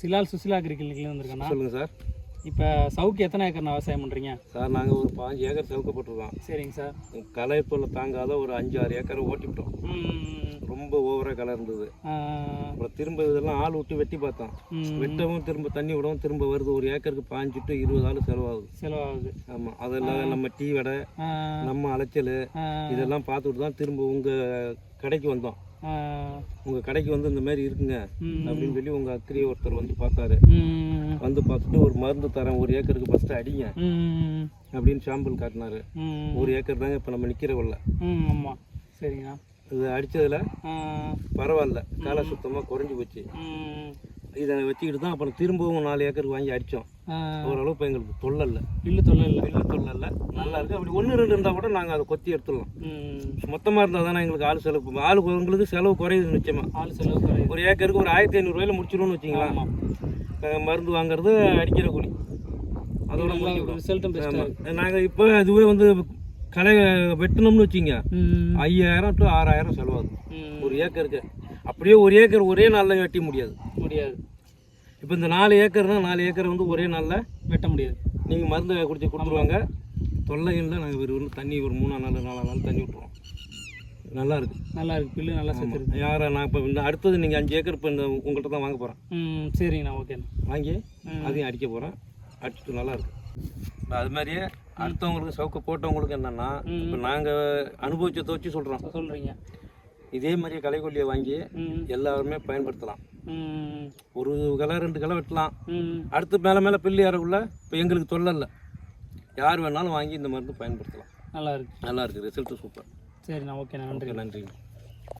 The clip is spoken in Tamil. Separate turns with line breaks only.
சிலால் சுசிலா அக்ரிகல்னிக்லேருந்து வந்திருக்கேண்ணா
சொல்லுங்கள் சார்.
இப்போ சவுக்கு எத்தனை ஏக்கர்ண்ணா விவசாயம் பண்ணுறீங்க
சார் நாங்கள் ஒரு பாஞ்சு ஏக்கர் சவுக்கப்பட்டிருக்கோம்
சரிங்க சார்.
களை தொல்லை தாங்காத ஒரு அஞ்சு ஆறு ஏக்கரை ஓட்டிவிட்டோம். ஓவராக களை இருந்தது அப்புறம் திரும்ப இதெல்லாம் ஆள் விட்டு வெட்டி பார்த்தோம். வெட்டவும் திரும்ப தண்ணி விடவும் திரும்ப வருது. ஒரு ஏக்கருக்கு பாஞ்சு டு இருபது ஆள் செலவாகுது.
செலவாகுது.
ஆமாம் அதெல்லாம் நம்ம டீ வடை நம்ம அலைச்சல் இதெல்லாம் பார்த்துட்டு தான் திரும்ப உங்கள் கடைக்கு வந்தோம்.
ஆ,
உங்கள் கடைக்கு வந்து இந்த மாதிரி இருக்குங்க அப்படின்னு சொல்லி உங்கள் அக்கிரியை ஒருத்தர் வந்து பார்த்தாரு. வந்து பார்த்துட்டு ஒரு மருந்து தரேன் ஒரு ஏக்கருக்கு ஃபஸ்ட்டு அடிங்க அப்படின்னு சாம்பிள் காட்டினாரு. ஒரு ஏக்கர் தாங்க இப்போ நம்ம நிற்கிற கொள்ள
ஆமாம் சரிங்கண்ணா
இது அடித்ததில் பரவாயில்ல. காலை சுத்தமாக குறைஞ்சி போச்சு. இதை வச்சுக்கிட்டு தான் அப்புறம் திரும்பவும் நாலு ஏக்கருக்கு வாங்கி அடித்தோம் ஓரளவு இப்போ எங்களுக்கு தொல்லை இல்லை
பில்லு தொல்லை இல்லை
வெளில தொல்லை இல்லை நல்லா இருக்குது அப்படி ஒன்று ரெண்டு இருந்தால் கூட நாங்கள் அதை கொத்தி எடுத்துடலாம். மொத்தமாக இருந்தால் தானே எங்களுக்கு ஆள் செலவு ஆள் உங்களுக்கு செலவு குறையுது நிச்சயமாக
ஆள் செலவு குறையுது.
ஒரு ஏக்கருக்கு ஒரு ஆயிரத்தி ஐநூறுரூவாயில் முடிச்சிடும்னு அஹ் மருந்து வாங்குறது அடிக்கிற கூலி. அதோட
ரிசல்ட்டும்
நாங்கள் இப்போ அதுவே வந்து களை வெட்டணும்னு வச்சிங்க. ஐயாயிரம் டு ஆறாயிரம் செலவாகுது. ஒரு ஏக்கருக்கு. அப்படியே ஒரு ஏக்கர் ஒரே நாளில் வெட்டி முடியாது.
முடியாது.
இப்போ இந்த நாலு ஏக்கர்னா நாலு ஏக்கர் வந்து ஒரே நாளில்
வெட்ட முடியாது.
நீங்கள் மருந்து குடிச்சு கொடுத்துருவாங்க. தொல்லை இல்லை நாங்கள் ஒரு தண்ணி ஒரு மூணா நாலு நாலு நாள் தண்ணி விட்ருவோம் நல்லா இருக்கு.
நல்லா இருக்கு. பில்லு நல்லா செத்துருக்கு
யாரை நான் இப்போ இந்த அடுத்தது நீங்கள் அஞ்சு ஏக்கர் இப்போ இந்த உங்கள்கிட்ட தான் வாங்க போகிறேன்
சரிங்கண்ணா ஓகேண்ணா.
வாங்கி. அதையும் அடிக்க போகிறேன் அடிச்சுட்டு நல்லா இருக்கு. அது மாதிரியே அடுத்தவங்களுக்கு சவுக்க போட்டவங்களுக்கு என்னென்னா. இப்போ நாங்கள் அனுபவிச்சதை வச்சு சொல்கிறோம்
சொல்கிறீங்க
இதே மாதிரியே களைக்கொல்லியை வாங்கி எல்லாருமே பயன்படுத்தலாம். ஒரு களை ரெண்டு களை வெட்டலாம். அடுத்து மேலே மேலே பில்லு ஏறக்குள்ள இப்போ எங்களுக்கு தொல்லை யார் வேணாலும் வாங்கி இந்த மருந்து பயன்படுத்தலாம்.
நல்லா இருக்கு.
நல்லா இருக்குது ரிசல்ட்டு சூப்பர்.
சரிண்ணா ஓகேண்ணா. நன்றி
நன்றி